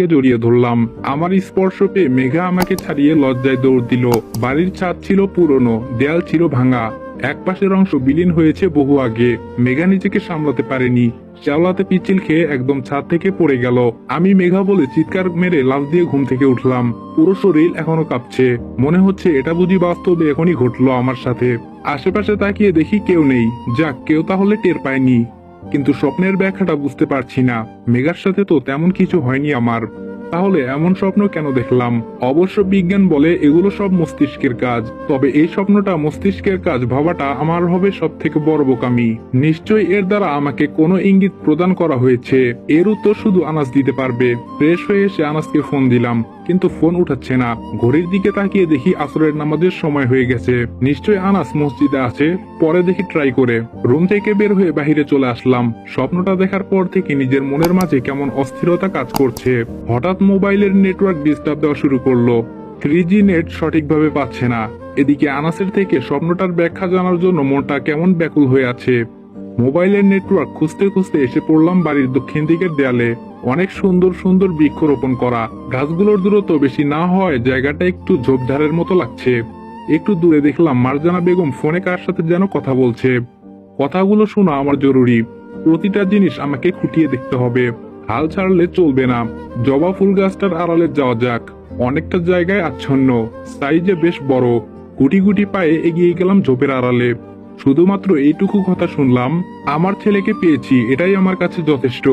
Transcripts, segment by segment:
থেকে জড়িয়ে ধরলাম। আমার স্পর্শ পেয়ে মেঘা আমাকে ছাড়িয়ে লজ্জায় দৌড় দিল। বাড়ির ছাদ ছিল পুরনো, দেয়াল ছিল ভাঙা। এক পাশের অংশ বিলীন হয়েছে বহু আগে। মেঘা নিজেকে সামলাতে পারেনি। চাওলাতে পিচ্ছিল খেয়ে একদম ছাদ থেকে পড়ে গেল। আমি মেঘা বলে চিৎকার মেরে লাফ দিয়ে ঘুম থেকে উঠলাম। পুরো শরীর এখনও কাঁপছে। মনে হচ্ছে এটা বুঝি বাস্তবে এখনই ঘটলো আমার সাথে। আশেপাশে তাকিয়ে দেখি কেউ নেই। যাক, কেউ তাহলে টের পায়নি। কিন্তু স্বপ্নের ব্যাখ্যাটা বুঝতে পারছি না। মেঘার সাথে তো তেমন কিছু হয়নি আমার। তাহলে এমন স্বপ্ন কেন দেখলাম? অবশ্য বিজ্ঞান বলে এগুলো সব মস্তিষ্কের কাজ। তবে এই স্বপ্নটা মস্তিষ্কের কাজ ভাবাটা আমার হবে সব থেকে বড় বোকামি। নিশ্চয়ই এর দ্বারা আমাকে কোনো ইঙ্গিত প্রদান করা হয়েছে। এর উত্তর শুধু আনাস দিতে পারবে। ফ্রেশ হয়ে এসে আনাসকে ফোন দিলাম, কিন্তু ফোন উঠাচ্ছে না। ঘড়ির দিকে তাকিয়ে দেখি আসরের নামাজের সময় হয়ে গেছে। নিশ্চয় আনাস মসজিদে আছে, পরে দেখি ট্রাই করে। রুম থেকে বের হয়ে বাহিরে চলে আসলাম। স্বপ্নটা দেখার পর থেকে নিজের মনের মাঝে কেমন অস্থিরতা কাজ করছে। হঠাৎ মোবাইলের নেটওয়ার্ক ডিস্টার্ব দেওয়া শুরু করল। থ্রি জি নেট সঠিকভাবে পাচ্ছে না। এদিকে আনাসের থেকে স্বপ্নটার ব্যাখ্যা জানার জন্য মনটা কেমন ব্যাকুল হয়ে আছে। মোবাইলের নেটওয়ার্ক খুঁজতে খুঁজতে এসে পড়লাম বাড়ির দক্ষিণ দিকের দেয়ালে। অনেক সুন্দর সুন্দর বৃক্ষরোপণ করা। গাছগুলোর দূরত্ব বেশি না হওয়ায় জায়গাটা একটু ঝোপঝাড়ের মতো লাগছে। একটু দূরে দেখলাম মারজানা বেগম ফোনে কার সাথে যেন কথা বলছে। কথাগুলো শোনা আমার জরুরি। প্রতিটা জিনিস আমাকে খুঁটিয়ে দেখতে হবে। হাল ছাড়লে চলবে না। জবা ফুল গাছটার আড়ালে যাওয়া যাক। অনেকটা জায়গায় আচ্ছন্ন। সাইজে বেশ বড়। গুটি গুটি পায়ে এগিয়ে গেলাম ঝোপের আড়ালে। শুধুমাত্র এইটুকু কথা শুনলাম, আমার ছেলেকে পেয়েছি, এটাই আমার কাছে যথেষ্ট।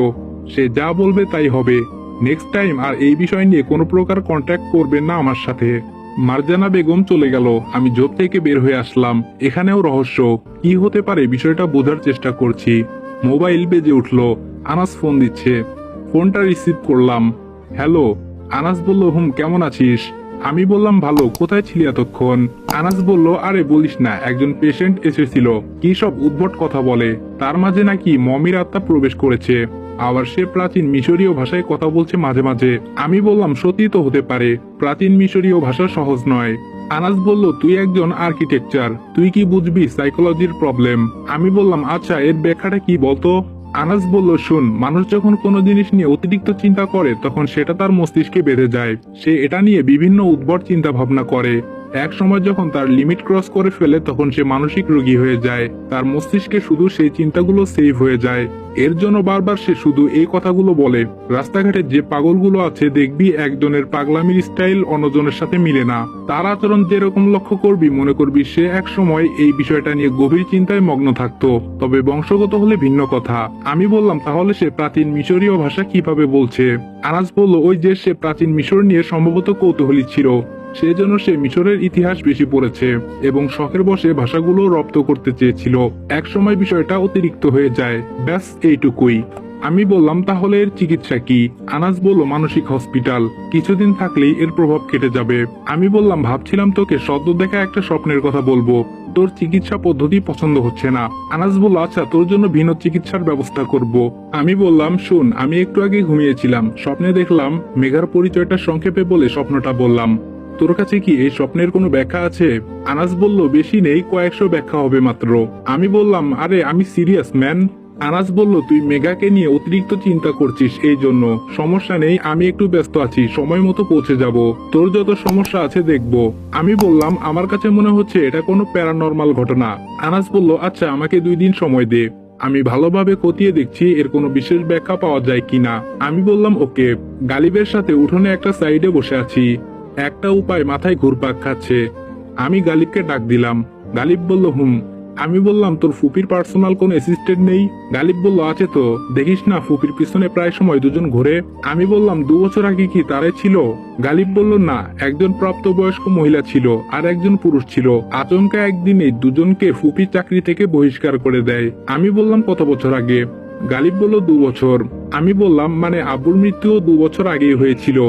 সে যা বলবে তাই হবে। নেক্সট টাইম আর এই বিষয় নিয়ে কোনো প্রকার কন্ট্যাক্ট করবেন না আমার সাথে। মারজানা বেগম চলে গেল। আমি জব থেকে বের হয়ে আসলাম। এখানেও রহস্য। কি হতে পারে বিষয়টা বোঝার চেষ্টা করছি। মোবাইল বেজে উঠল। আনাস ফোন দিচ্ছে। ফোনটা রিসিভ করলাম। হ্যালো, আনাস বলল, হুম, কেমন আছিস? আমি বললাম, ভালো, কোথায় ছিলি এতক্ষণ? আনাস বলল, আরে, বলিস না, একজন পেশেন্ট এসেছিল, কি সব উদ্ভট কথা বলে, তার মাঝে নাকি মমির আত্মা প্রবেশ করেছে, আবার সে প্রাচীন মিশরীয় ভাষায় কথা বলছে মাঝে মাঝে। আমি বললাম, সত্যি তো হতে পারে, প্রাচীন মিশরীয় ভাষা সহজ নয়। আনাস বলল, তুই একজন আর্কিটেকচার তুই কি বুঝবি সাইকোলজির প্রবলেম আমি বললাম আচ্ছা এর ব্যাখ্যাটা কি বলতো? আনাস বলল, শুন, মানুষ যখন কোনো জিনিস নিয়ে অতিরিক্ত চিন্তা করে, তখন সেটা তার মস্তিষ্কে বেড়ে যায়। সে এটা নিয়ে বিভিন্ন উদ্ভট চিন্তা ভাবনা করে। এক সময় যখন তার লিমিট ক্রস করে ফেলে, তখন সে মানসিক রোগী হয়ে যায়। তার মস্তিষ্কে শুধু সেই চিন্তাগুলো সেভ হয়ে যায়। এর জন্য বারবার সে শুধু এই কথাগুলো বলে, রাস্তাঘাটে যে পাগলগুলো আছে, দেখবি একজনের পাগলামির স্টাইল অন্যজনের সাথে মিলে না। তার আচরণ যেরকম লক্ষ্য করবি, মনে করবি সে এক সময় এই বিষয়টা নিয়ে গভীর চিন্তায় মগ্ন থাকতো। তবে বংশগত হলে ভিন্ন কথা। আমি বললাম, তাহলে সে প্রাচীন মিশরীয় ভাষা কীভাবে বলছে? আনাজ বলল, ওই যে সে প্রাচীন মিশর নিয়ে সম্ভবত কৌতূহলী ছিল। সেজন্য সে মিশরের ইতিহাস বেশি পড়েছে এবং শখের বসে ভাষাগুলো রপ্ত করতে চেয়েছিল। এক সময় বিষয়টা অতিরিক্ত হয়ে যায়। ব্যাস, এইটুকুই। আমি বললাম, তাহলে এর চিকিৎসা কি? আনাস বলল, মানসিক হসপিটাল। কিছুদিন থাকলেই এর প্রভাব কেটে যাবে। আমি বললাম, ভাবছিলাম তোকে সদ্য দেখা একটা স্বপ্নের কথা বলব। তোর চিকিৎসা পদ্ধতি পছন্দ হচ্ছে না। আনাস বলল আচ্ছা তোর জন্য ভিন্ন চিকিৎসার ব্যবস্থা করব। আমি বললাম, শুন, আমি একটু আগে ঘুমিয়েছিলাম। স্বপ্নে দেখলাম, মেঘার পরিচয়টা সংক্ষেপে বলে স্বপ্নটা বললাম। তোর কাছে কি এই স্বপ্নের কোনো ব্যাখ্যা আছে? আনাস বলল, বেশি নেই, কয়েকশো ব্যাখ্যা হবে মাত্র। আমি বললাম, আরে, আমি সিরিয়াস, ম্যান। আনাস বলল, তুই মেঘাকে নিয়ে অতিরিক্ত চিন্তা করছিস এই জন্য। সমস্যা নেই, আমি একটু ব্যস্ত আছি, সময় মতো পৌঁছে যাব। তোর যত সমস্যা আছে দেখব। আমি বললাম, আমার কাছে মনে হচ্ছে এটা কোনো প্যারানর্মাল ঘটনা। আনাস বলল আচ্ছা আমাকে দুই দিন সময় দে। আমি ভালোভাবে খতিয়ে দেখছি, এর কোনো বিশেষ ব্যাখ্যা পাওয়া যায় কিনা। আমি বললাম, ওকে। গালিবের সাথে উঠোনে একটা সাইডে বসে আছি। একটা উপায় মাথায় ঘুরপাক খাচ্ছে। আমি গালিবকে ডাক দিলাম। গালিব বলল, হুম। আমি বললাম, তোর ফুপির পার্সোনাল কোন অ্যাসিস্ট্যান্ট নেই? গালিব বলল, আছে তো। দেখিস না, ফুপির পিছনে প্রায় সময় দুজন ঘুরে। আমি বললাম, দু বছর আগে কি তারাই ছিল? গালিব বলল, না, একজন প্রাপ্তবয়স্ক মহিলা ছিল আর একজন পুরুষ ছিল। আচমকা একদিনে দুজনকে ফুপি চাকরি থেকে বহিষ্কার করে দেয়। আমি বললাম, কত বছর আগে? গালিব বলল, দু বছর। আমি বললাম মানে আবুর মৃত্যুও দু বছর আগেই হয়েছিল।